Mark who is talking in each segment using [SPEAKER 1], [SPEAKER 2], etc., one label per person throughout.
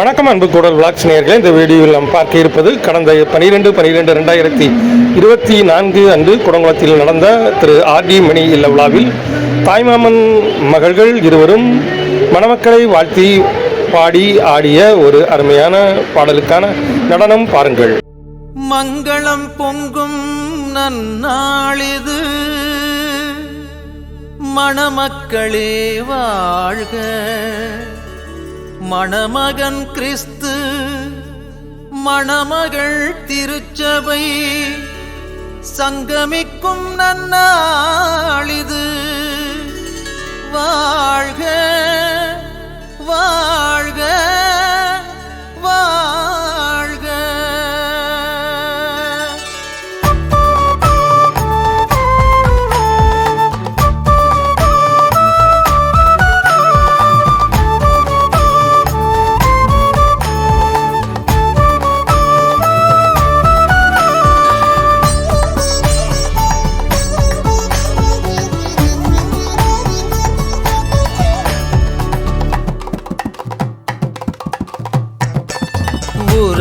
[SPEAKER 1] வணக்கம் அன்பு கூடல் விளாக்ஸ் நேயர்களே இந்த வீடியோவில் நாம் பார்க்க இருப்பது கடந்த பனிரெண்டு பனிரெண்டு ரெண்டாயிரத்தி இருபத்தி நான்கு அன்று குடங்குளத்தில் நடந்த திரு ஆர்டி மணி இல்ல விழாவில் தாய்மாமன் மகள்கள் இருவரும் மணமக்களை வாழ்த்தி பாடி ஆடிய ஒரு அருமையான பாடலுக்கான நடனம் பாருங்கள்.
[SPEAKER 2] மங்களம் பொங்கும் நன்னாளிது. மணமக்களே வாழ்க. மணமகன் கிறிஸ்து மணமகள் திருச்சபை சங்கமிக்கும் நன்னாளிது வாழ்க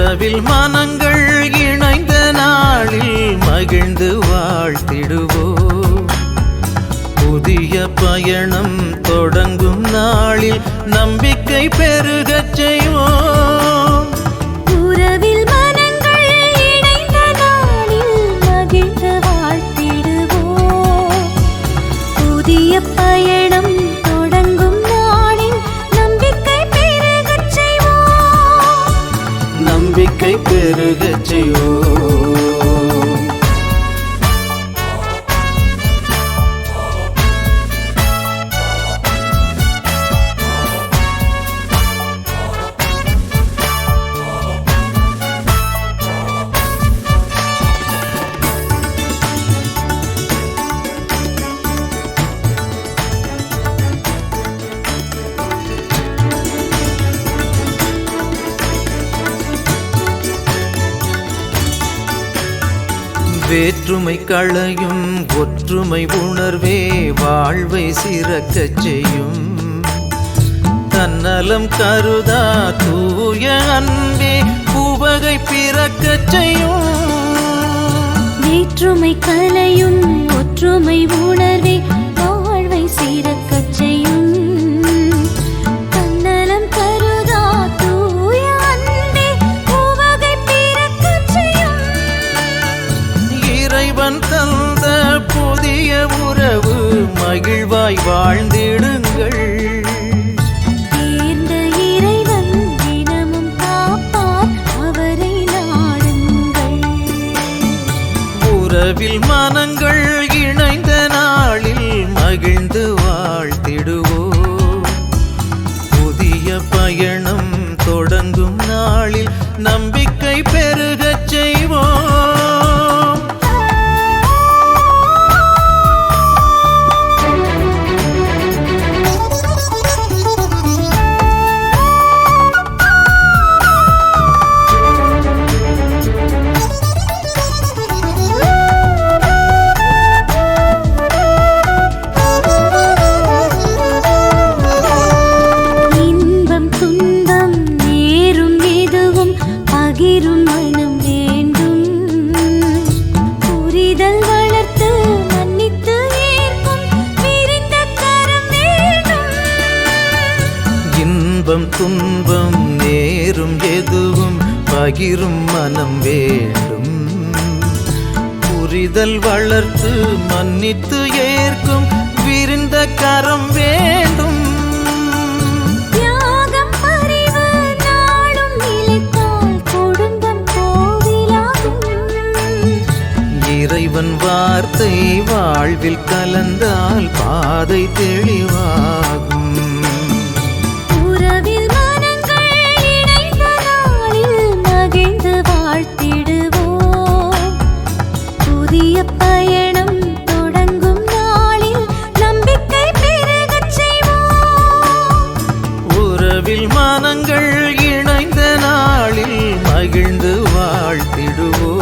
[SPEAKER 2] இரவில் மனங்கள் இணைந்த நாளில் மகிழ்ந்து வாழ்த்திடுவோம். புதிய பயணம் தொடங்கும் நாளில் நம்பிக்கை பெருகச் செய்வோம்.
[SPEAKER 3] நம்பிக்கை
[SPEAKER 2] வேற்றுமை களையும் ஒற்றுமை உணர்வே வாழ்வை சிறக்கச் செய்யும். தன்னலம் கருதா தூய அன்பே புவகை பிறக்கச் செய்யும்.
[SPEAKER 3] வேற்றுமை கலையும் ஒற்றுமை உணர்வே
[SPEAKER 2] மகிழ்வாய் வாழ்ந்திடுங்கள். உறவில் மனங்கள் இணைந்த நாளில் மகிழ்ந்து வாழ்த்திடுவோம். புதிய பயணம் தொடங்கும் நாளில் நம்பிக்கை பெருகச்
[SPEAKER 3] துன்பம் நேரும் எதுவும் பகிரும் மனம் வேண்டும். புரிதல் வளர்த்து மன்னித்து ஏற்கும் விரிந்த கரம் வேண்டும்.
[SPEAKER 2] இறைவன் வார்த்தை வாழ்வில் கலந்தால் பாதை தெளிவாகும்.
[SPEAKER 3] புதிய பயணம் தொடங்கும் நாளில் நம்பிக்கை பெருக
[SPEAKER 2] உறவில் மனங்கள் இணைந்த நாளில் மகிழ்ந்து வாழ்த்திடுவோம்.